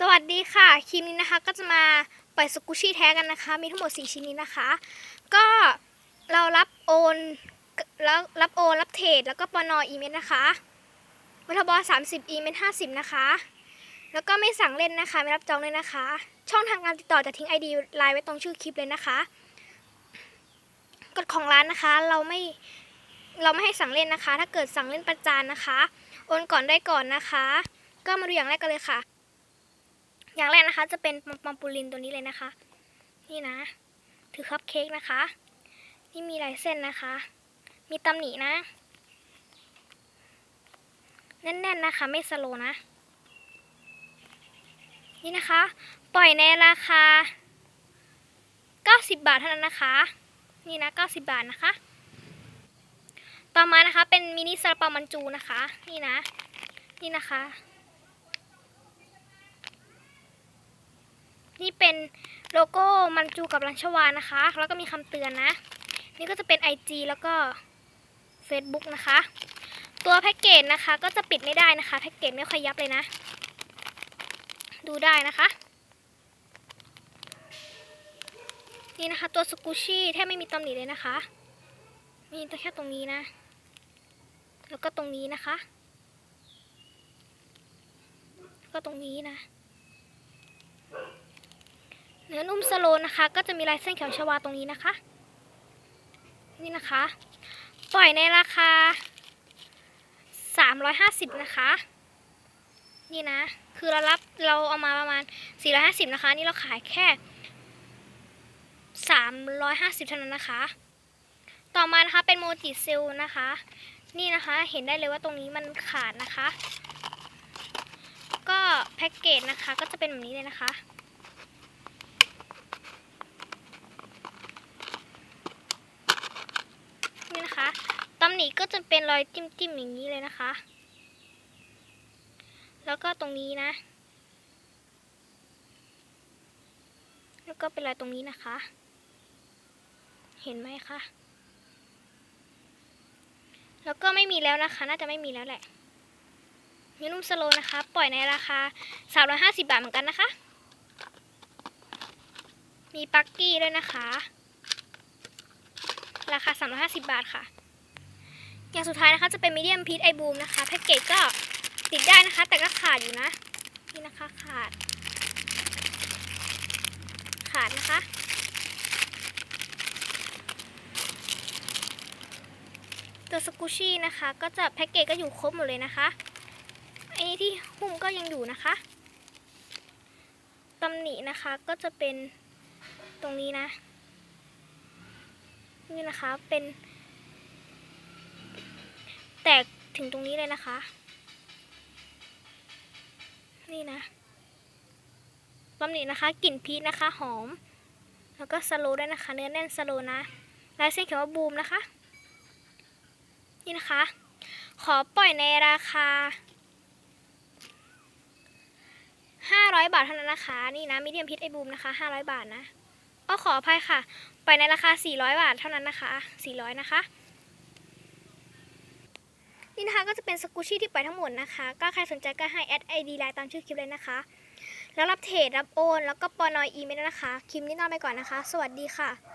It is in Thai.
สวัสดีค่ะ คลิปนี้นะคะก็จะมาปล่อยสกุชี่แท้กันนะคะ มีทั้งหมด 4 ชิ้นนี้นะคะ ก็เรารับโอนแล้วรับโอนรับเทรดแล้วก็ปนออีเมลนะคะวัทบ30อีเมล50นะคะ แล้วก็ไม่สั่งเล่นนะคะ ไม่รับจองเลยนะคะ ช่องทางการติดต่อจะทิ้ง ID ไลน์ไว้ตรงชื่อคลิปเลยนะคะกฎของร้านนะคะเราไม่เราไม่ให้สั่งเล่นนะคะ ถ้าเกิดสั่งเล่นประจานนะคะ โอนก่อนได้ก่อนนะคะ ก็มาดูอย่างแรกกันเลยค่ะ อย่างแรกนะคะ จะเป็นปอมปูลินตัวนี้เลยนะคะ นี่นะ ถือคัพเค้กนะคะ นี่มีลายเส้นนะคะ มีตำหนินะ แน่นๆนะคะ ไม่สโลนะ นี่นะคะ ปล่อยในราคา 90 บาทเท่านั้นนะคะ นี่นะ 90 บาทนะคะ ต่อมานะคะ เป็นมินิซาลาเปามันจูนะคะ นี่นะ นี่นะคะ นี่เป็นโลโก้มันจูกับลัญชวานะคะ แล้วก็มีคำเตือนนะ นี่ก็จะเป็น IG แล้วก็ Facebook นะคะ ตัวแพ็กเกจนะคะ ก็จะปิดไม่ได้นะคะ แพ็กเกจไม่ค่อยยับเลยนะ ดูได้นะคะ นี่นะคะ ตัวสกูชี่แทบไม่มีตำหนิเลยนะคะ มีแต่แค่ตรงนี้นะ แล้วก็ตรงนี้นะคะ ก็ตรงนี้นะ เนื้อนุ่มสโลนนะคะ ก็จะมีลายเส้นเขียวชวาตรงนี้นะคะ นี่นะคะ ปล่อยในราคา 350 นะคะ นี่นะ คือเรารับเราเอามาประมาณ 450 นะคะ นี่เราขายแค่ 350 เท่านั้นนะคะ ต่อมานะคะเป็นโมจิเซลนะคะ นี่นะคะเห็นได้เลยว่าตรงนี้มันขาดนะคะ ก็แพ็กเกจนะคะก็จะเป็นแบบนี้เลยนะคะ นี่นะคะตำห นิก็จะเป็นรอยจิ้มๆอย่างนี้เลยนะคะ แล้วก็ตรงนี้นะ แล้วก็เป็นรอยตรงนี้นะคะ เห็นไหมคะ แล้วก็ไม่มีแล้วนะคะ น่าจะไม่มีแล้วแหละมินุ่มสโลนะคะ ปล่อยในราคา 350 บาทเหมือนกันนะคะ มีปักกี้ด้วยนะคะ ราคา 350 บาทค่ะ อย่างสุดท้ายนะคะจะเป็นมีเดียมพีทไอบูมนะคะแพ็กเกจก็ติดได้นะคะ แต่ก็ขาดอยู่นะนี่นะคะขาด ขาดนะคะตัวสกูชี่นะคะ ก็จะแพ็กเกจก็อยู่ครบหมดเลยนะคะไอ้นี้ที่หุ้มก็ยังอยู่นะคะตำหนินะคะก็จะเป็นตรงนี้นะ นี่นะคะเป็น แตกถึงตรงนี้เลยนะคะ นี่นะตำหนินะคะกลิ่นพีชนะคะ หอม แล้วก็สโลด้วยนะคะ เนื้อแน่นสโลนะลายเส้นเขียนว่าบูมนะคะ นี่นะคะ ขอปล่อยในราคา 500 บาทเท่านั้นนะคะ นี่นะมีเดียมพิษไอบูมนะคะ 500 บาทนะก็ขออภัยค่ะ ไปในราคา 400 บาทเท่านั้นนะคะ 400 นะคะ นี่นะคะก็จะเป็นสกูชี่ที่ไปทั้งหมดนะคะ ก็ใครสนใจก็ให้แอดไอดีไลน์ตามชื่อคลิปเลยนะคะ แล้วรับเทรดรับโอน แล้วก็ปอนอยอีเมลนะคะ คลิปนี้ต้องไปก่อนนะคะ สวัสดีค่ะ